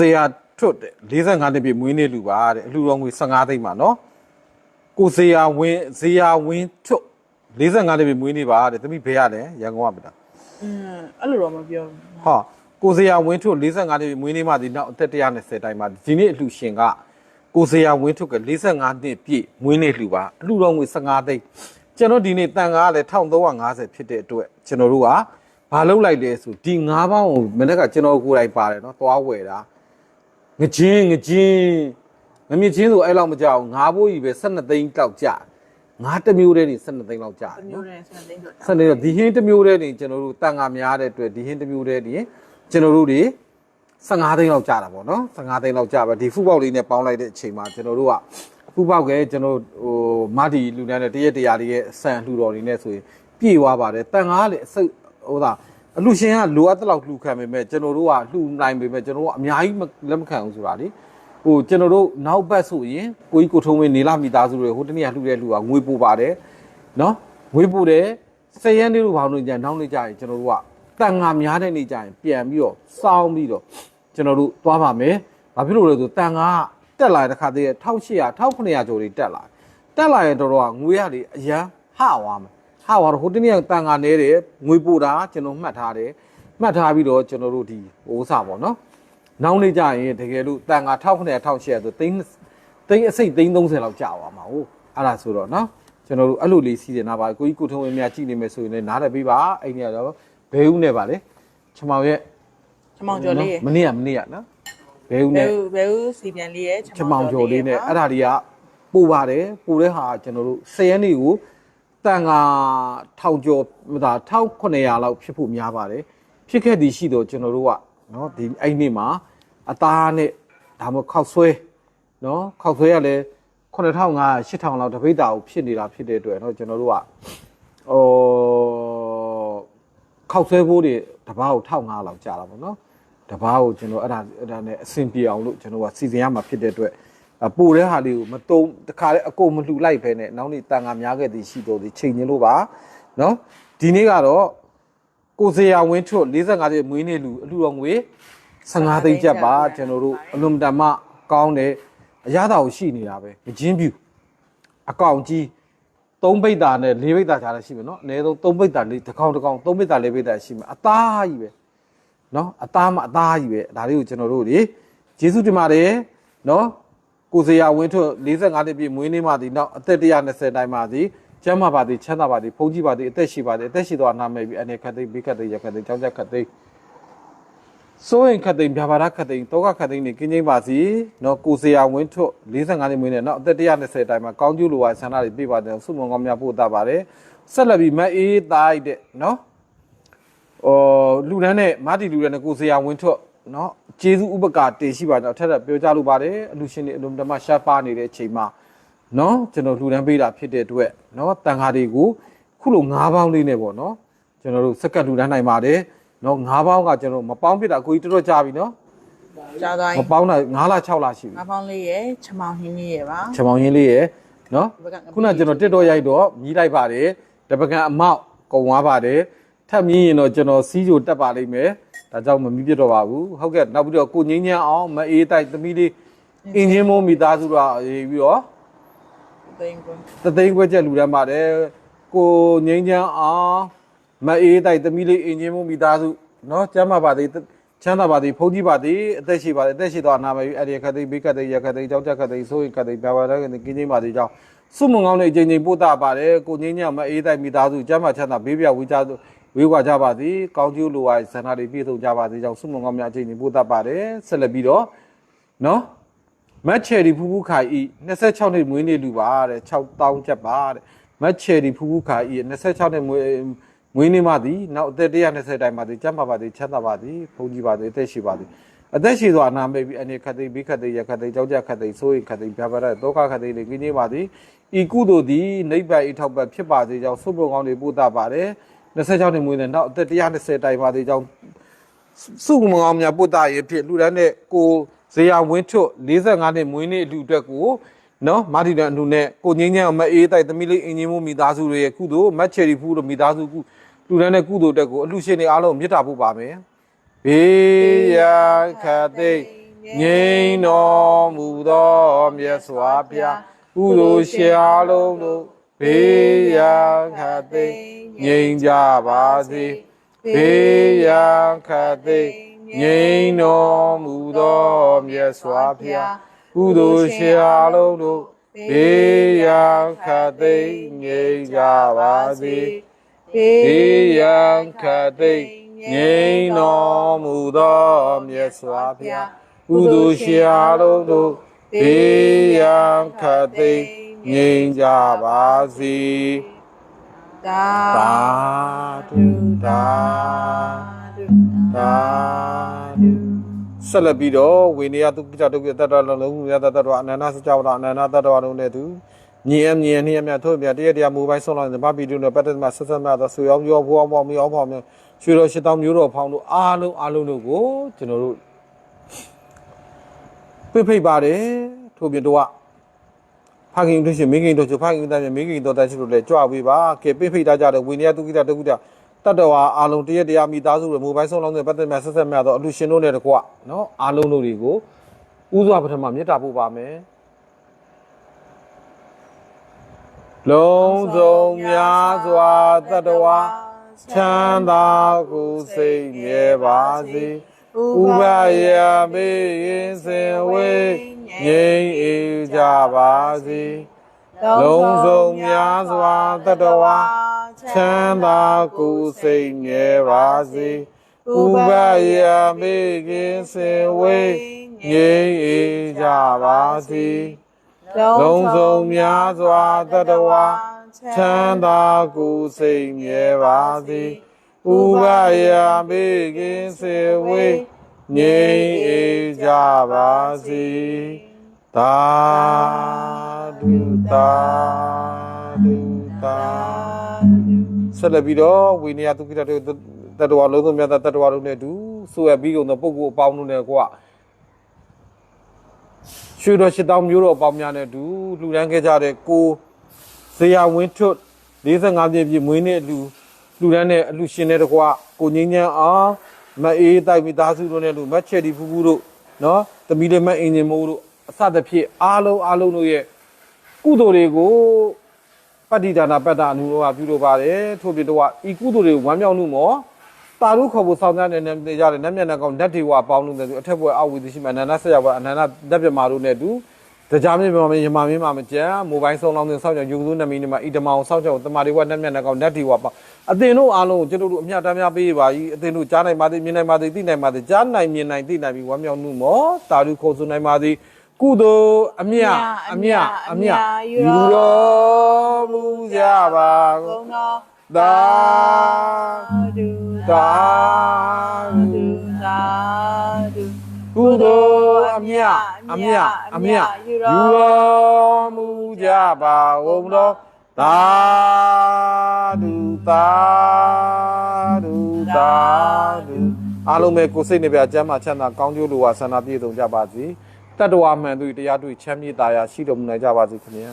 ဇေယထွတ်တဲ့45နှစ်ပြည့်မွေးနေ့လူပါတဲ့အလှူတော်ငွေ15သိန်းပါနော်ကိုဇေယဝင်းဇေယဝင်းထွတ်45နှစ်ပြည့်မွေးနေ့ပါတဲ့သမီးဘယ်ရလဲရန်ကုန်ကမလားอืมအဲ့လိုတော့မပြောဘူးဟာကိုဇေယဝင်းထွတ်45နှစ်ပြည့်မွေးနေ့မှဒီနောက်အသက်120တိုင်းမှာဒီနေ့အလှူရှင်ကကိုဇေယဝင်းထွတ်က45နှစ်ပြည့်မွေးနေ့လှူပါအလှူတော်ငွေ15သိန်းကျွန်တော်ဒီနေ့တန်ကားကလည်း1350ဖြစ်တဲ့အတွက်ကျွန်တော်တို့ကဘာလုပ်လိုက်လဲဆိုဒီ9ပေါင်းကိုမနေ့ကကျွန်တော်ကိုယ်တိုင်ပါတယ်နော်သွားဝယ်တာ ငချင်းငချင်းငမြချင်းဆိုအဲ့လောက်မကြောက်ငါးဘိုးကြီးပဲ12သိန်းတောက်ကြငါးတစ်မျိုးတည်းနေ12သိန်းလောက်ကြတစ်မျိုးနဲ့ဆက်သိန်းတော့ဆက်နေတော့ဒီဟင်းတစ်မျိုးတည်းနေကျွန်တော်တို့တန်ငါများတဲ့အတွက်ဒီဟင်းတစ်မျိုးတည်းနေကျွန်တော်တို့တွေ15သိန်းလောက်ကြတာပေါ့နော်15သိန်းလောက်ကြပါဒီဖူပေါက်လေးနဲ့ပေါင်းလိုက်တဲ့အချိန်မှာကျွန်တော်တို့ကဖူပေါက်ကကျွန်တော်ဟိုမာဒီလူတန်းနဲ့တရက်တရာလေးရဲ့ဆန်လှူတော်လေးနဲ့ဆိုရင်ပြေသွားပါတယ်တန်ငါလေအစိတ်ဟိုဒါ အလူရှင်ကလိုအပ်တဲ့လောက်လှူခံပေမဲ့ကျွန်တော်တို့ကလှူနိုင်ပေမဲ့ကျွန်တော်တို့ကအများကြီးမလက်မခံဘူးဆိုတာလေဟိုကျွန်တော်တို့နောက်ဘက်ဆိုရင်ကိုကြီးကိုထုံးဝင်းနေလာမိသားစုတွေဟိုတနေ့ကလှူတဲ့လှူကငွေပို့ပါတယ်နော်ငွေပို့တယ်ဆယ်ရန်လေးတို့ဘာလို့ကြနောက်နေကြရင်ကျွန်တော်တို့ကတန်ငါများတဲ့နေကြရင်ပြန်ပြီးတော့စောင်းပြီးတော့ကျွန်တော်တို့သွားပါမယ်ဘာဖြစ်လို့လဲဆိုတန်ငါတက်လာတဲ့ခါတည်း1800 1900ကျော်တွေတက်လာတက်လာရင်တော်တော်ကငွေရတွေအရန်ဟသွားမယ် ဟာဟောဟိုတနေ့တန်ငါနေတယ်ငွေပို့တာကျွန်တော်မှတ်ထားတယ်မှတ်ထားပြီးတော့ကျွန်တော်တို့ဒီဥစားပေါ့နော်နောက်နေ့ကျရင်တကယ်လို့တန်ငါ1900 1800ဆိုသိန်းသိန်းအစိတ်သိန်း30လောက်ကြာသွားမှာဟုတ်အဲ့ဒါဆိုတော့နော်ကျွန်တော်တို့အဲ့လိုလေးစီစဉ်တာပါကိုကြီးကိုထုံးဝင်းများကြည့်နေမယ်ဆိုရင်လည်းနားလည်ပေးပါအဲ့ဒီကတော့ဘဲဦးနဲ့ပါလေချမောင်ရဲ့ချမောင်ကျော်လေးရဲ့မနေ့ကမနေ့ကနော်ဘဲဦးနဲ့ဘဲဦးစီပြန်လေးရဲ့ချမောင်ကျော်လေးနဲ့အဲ့ဒါတွေကပူပါတယ်ပူတဲ့ဟာကျွန်တော်တို့10ရက်နေ့ကို တန်ကထောင်ကျော်ဒါ1900လောက်ဖြစ်ဖို့များပါတယ်ဖြစ်ခဲ့သည်ရှိတော့ကျွန်တော်တို့ကနော်ဒီအဲ့နေ့မှာအသားနဲ့ဒါမှခောက်ဆွဲနော်ခောက်ဆွဲရလဲ9500 8000လောက်တပိတ်တာကိုဖြစ်နေတာဖြစ်တဲ့အတွက်နော်ကျွန်တော်တို့ကဟိုခောက်ဆွဲဖို့တွေတပားကို1500လောက်ကြာတာပေါ့နော်တပားကိုကျွန်တော်အဲ့ဒါအဲ့ဒါနဲ့အဆင်ပြေအောင်လို့ကျွန်တော်ကစီစဉ်ရမှာဖြစ်တဲ့အတွက် ပူတဲ့ဟာလေးကိုမတုံးတခါလေအကုန်မလှူလိုက်ဖဲနဲ့နောက်နေ့တန်ငါများခဲ့သည်ရှိတော်သည်ချိန်ချင်းလို့ပါနော်ဒီနေ့ကတော့ကိုစေရဝင်းထွတ်45တဲ့မွေးနေ့လူအလူတော်ငွေ15သိန်းကျပ်ပါကျွန်တော်တို့အလွန်တမ်းမကောင်းတဲ့အရသာကိုရှိနေတာပဲမချင်းပြူအကောင်ကြီး3ပိတ်တာနဲ့4ပိတ်တာခြားလည်းရှိမယ်နော်အနည်းဆုံး3ပိတ်တာလေးတစ်ကောင်တစ်ကောင်3ပိတ်တာ4ပိတ်တာရှိမယ်အသားကြီးပဲနော်အသားမအသားကြီးပဲဒါလေးကိုကျွန်တော်တို့လေကျေးဇူးတင်ပါတယ်နော် ကိုစေရဝင်းထွတ်45နှစ်ပြည့်မွေးနေ့မှဒီနောက်အသက်120တိုင်းမှဒီကျမ်းမာပါသည်ချမ်းသာပါသည်ဖုန်ကြီးပါသည်အသက်ရှိပါသည်အသက်ရှိသောအနာမဲ့ပြီးအနေခတ်သိမ်းဘေးခတ်သိမ်းရခတ်သိမ်းကြောင်းကြခတ်သိမ်းစိုးရင်ခတ်သိမ်းပြပါရခတ်သိမ်းတောကခတ်သိမ်းနေကင်းချင်းပါစီနော်ကိုစေရဝင်းထွတ်45နှစ်မွေးနေ့နောက်အသက်120တိုင်းမှာကောင်းကျိုးလိုဝါဆန္ဒတွေပြပါတဲ့ဆုမွန်ကောင်းများပို့တာပါတယ်ဆက်လက်ပြီးမအေးသားတဲ့နော်ဟိုလူတန်းနဲ့မာတီလူတန်းနဲ့ကိုစရာဝင်းထွက် နော်ကျေးဇူးဥပကာတင်ရှိပါကြောင့်ထက်ထက်ပြောကြလို့ပါတယ်အလူရှင်တွေအလူဓမ္မရှာပါနေတဲ့အချိန်မှာနော်ကျွန်တော်လှူဒန်းပေးတာဖြစ်တဲ့အတွက်နော်တန်ခါတွေကိုခုလို၅ပေါင်းလေးနဲ့ပေါ့နော်ကျွန်တော်တို့စက္ကန့်လှူဒန်းနိုင်ပါတယ်နော်၅ပေါင်းကကျွန်တော်မပေါင်းဖြစ်တာကိုကြီးတော်တော်ကြာပြီနော်ကြာသွားပြီမပေါင်းတာ9လ6လရှိပြီ၅ပေါင်းလေးရယ်ချမောင်ဟင်းလေးရယ်ပါချမောင်ဟင်းလေးရယ်နော်ခုနကျွန်တော်တက်တော့ရိုက်တော့မြည်လိုက်ပါတယ်တပကံအမောက်ကုံသွားပါတယ်ထပ်မြည်ရင်တော့ကျွန်တော်စီးကြိုတက်ပါလိမ့်မယ် ဒါကြောင့်မမြည်ပြတော့ပါဘူးဟုတ်ကဲ့နောက်ပြီးတော့ကိုငင်းညမ်းအောင်မအေးတိုက်သမီးလေးအင်းချင်းမိုးမိသားစုတော့ရေးပြီးတော့ သိန်းကို တသိန်းခွဲချက်လူတန်းပါတယ်ကိုငင်းညမ်းအောင်မအေးတိုက်သမီးလေးအင်းချင်းမိုးမိသားစုเนาะကျမ်းပါပါသေးချမ်းသာပါသေးဖုန်းကြီးပါသေးအသက်ရှိပါသေးအသက်ရှိတော့အနာမပြီးအဲ့ဒီခတ်သိဘေးခတ်သိရခတ်သိကြောက်ကြခတ်သိဆိုရင်ခတ်သိပြပါတော့ကင်းချင်းပါသေးကြောင်းစုမုံကောင်းတဲ့အချိန်ချင်းပို့တာပါတယ်ကိုငင်းညမ်းမအေးတိုက်မိသားစုကျမ်းပါချမ်းသာဘေးပြဝေးကြ ဝေးကွာကြပါစေကောင်းကျိုးလိုပါဆန္ဒတွေပြည့်စုံကြပါစေကြောင့်ဆုမွန်ကောင်းများအချိန်တွေပို့တတ်ပါတယ်ဆက်လက်ပြီးတော့နော်မတ်ချယ်ဒီဖူဖူခိုင်ဤ26နှစ်မွေးနေ့လူပါတဲ့6000ချက်ပါတဲ့မတ်ချယ်ဒီဖူဖူခိုင်ဤ26နှစ်မွေးမွေးနေ့မှသည်နောက်အသက်120တိုင်ပါသည်ကျမ်းပါပါသည်ချမ်းသာပါသည်ဘုန်းကြီးပါသည်အသက်ရှိပါသည်အသက်ရှိသောအနာမေပြီးအနေခတ်သိဘိခတ်သိရခတ်သိကြောက်ကြခတ်သိဆိုရင်ခတ်သိပြပါရတောကခတ်သိလေကင်းနေပါသည်ဤကုသိုလ်သည်နိဗ္ဗာန်အထောက်ပံ့ဖြစ်ပါစေကြောင်းဆုဘုံကောင်းတွေပို့တာပါတယ် 26နှစ်မွေးနေ့နောက်အသက်120တိုင်ပါသည်ကြောင်းစုကမကောင်းများပုတ္တရေဖြစ်လူတန်းနဲ့ကိုဇေယဝင်းထွတ်45နှစ်မွေးနေ့အလူအတွက်ကိုနော်မာတီတန်အလူနဲ့ကိုငင်းငန်းမအေးတိုက်သမီးလေးအင်ဂျင်မိုးမိသားစုတွေရဲ့ကုသိုလ်မတ်ချယ်ရီဖူးတို့မိသားစုကုလူတန်းနဲ့ကုသိုလ်တက်ကိုအလူရှင်တွေအားလုံးမြတ်တာဖို့ပါမယ်ဘေးရန်ခတ်သိမ်းငြိမ်းတော်မူသောမြတ်စွာဘုရားကုသိုလ်ရှင်အားလုံးတို့ ဘေးရန်ခတ်သိမ်းငြိမ်းကြပါစေဘေးရန်ခတ်သိမ်းငြိမ်းတော်မူသောမြတ်စွာဘုရားကုသိုလ်ရှင်အားလုံးတို့ဘေးရန်ခတ်သိမ်းငြိမ်းကြပါစေဘေးဘေးရန်ခတ်သိမ်းငြိမ်းတော်မူသောမြတ်စွာဘုရားကုသိုလ်ရှင်အားလုံးတို့ဘေးရန်ခတ်သိမ်း ငြိမ်းကြပါစေသာသာဓုသာသာဓုဆက်လက်ပြီးတော့ဝိနည်းတုကိတတုကိတတ္တလုံးလုံးမြတ်တတ္တဝအနန္တစကြဝဠာအနန္တတတ္တဝလုံးနဲ့သူမြင်အမြင်နှိယမြတ်ထို့မြတ်တရားတရားမူပိုင်းဆုံးလာတဲ့ဗပိတုနဲ့ပတ်သက်မှာဆက်ဆက်မြတ်သောဆွေအောင်ပြောဘွားဘွားမြောင်းဖောင်းမျိုးရွှေတော်ရှစ်တောင်းမျိုးတော်ဖောင်းတို့အားလုံးအားလုံးတို့ကိုကျွန်တော်တို့ပြဖိတ်ပါတယ်ထို့ပြင်တော့ ဖခင်တို့ရှင်မင်းခင်တို့ချဖခင်တို့မင်းခင်တို့တန်ရှိတို့လည်းကြွပေးပါကဲပြဖိတ်တာကြတဲ့ဝိနည်းတုကိတတုကိတတတ္တဝါအားလုံးတရားတရားမိသားစုတွေမူပိုင်းဆုံးလောင်းတဲ့ပတ်သက်မှာဆက်ဆက်မြတ်သောအလူရှင်တို့နဲ့တကွနော်အားလုံးတို့တွေကိုဥစွာပထမမေတ္တာပို့ပါမယ်လုံးစုံများစွာတတ္တဝါချမ်းသာကိုယ်စိတ်မြဲပါစေ ဥပယမေရင်စင်ဝေးငြိမ်းအေးကြပါစေလုံးစုံများစွာတတ္တဝါချမ်းသာကိုယ်စိတ်မြဲပါစေဥပယမေရင်စင်ဝေးငြိမ်းအေးကြပါစေလုံးစုံများစွာတတ္တဝါချမ်းသာကိုယ်စိတ်မြဲပါစေ ဥပယမေကင်းစေဝေးငြိမ်းအေးကြပါစေသာဓုသာဓုသာဆက်လက်ပြီးတော့ဝိနည်းတုကိတတေတတ္တဝါလုံးစုံများသောတတ္တဝါတို့နဲ့အတူဆိုရပြီးကုန်သောပုဂ္ဂိုလ်အပေါင်းတို့နဲ့ကွာရွှေတော်ရှစ်တောင်းမျိုးတော်အပေါင်းများနဲ့အတူလှူဒန်းခဲ့ကြတဲ့ကိုဇေယဝင်းထွတ်45ပြည့်ပြည့်မွေးနေ့အလှူ လှူဒန်းတဲ့အလှူရှင်တဲ့တကွာကိုငင်းညံအောင်မအေးတိုက်မိသားစုတို့နဲ့လူမတ်ချက်ဒီဖူးဖူးတို့နော်တမီလေးမတ်အင်ဂျင်မိုးတို့အစသဖြင့်အားလုံးအားလုံးတို့ရဲ့ကုသိုလ်တွေကိုပတ္တိဒါနာပတ္တာအနုရောဂပြုလုပ်ပါတယ်ထို့ပြင်တော့ဤကုသိုလ်တွေကိုဝမ်းမြောက်မှုမောတာရုခေါ်ဖို့စောင့်တဲ့နေနေကြတယ်နတ်မျက်နှာကောင်ဓာတ်တွေဝပေါင်းလို့လည်းသူအထက်ဘွယ်အောက်ဝီသူရှိမှအနန္တဆက်ရဘွယ်အနန္တဓာတ်ပြမာတို့နဲ့တူ တရားမြင့်ပြမရမမင်းမမကြံမိုဘိုင်းဆုံးလောင်းတဲ့စောင့်ကြောင်ယူစုနမီနေမှာဣတမောင်စောင့်ကြောင်တမာတွေဝနတ်မျက်နှာကောင်ဓာတ်တွေဝပေါင်းအသင်တို့အားလုံးကိုကျွန်တော်တို့အမြတ်တမ်းများပေးပါကြီးအသင်တို့ကြားနိုင်ပါသည်မြင်နိုင်ပါသည်သိနိုင်ပါသည်ကြားနိုင်မြင်နိုင်သိနိုင်ပြီးဝမ်းမြောက်မှုမောတာရုခေါ်ဆိုနိုင်ပါသည်ကုသိုလ်အမြတ်အမြတ်အမြတ်ယူတော်မူကြပါကုန်ကုံတော်သာဒုသာဒုသာဒုကုသိုလ် အမြတ်အမြတ်အမြတ်ယူတော်မူကြပါကုန်တော်သာဓုသာဓုသာဓုအားလုံးပဲကိုယ်စိတ်နဲ့ပြအကျမ်းမှာချမ်းသာကောင်းကျိုးလိုဝါဆန္ဒပြည့်စုံကြပါစေတတ္တဝါမှန်သူတရားတွေ့ချမ်းမြေ့တာယာရှိတော်မူနိုင်ကြပါစေခင်ဗျာ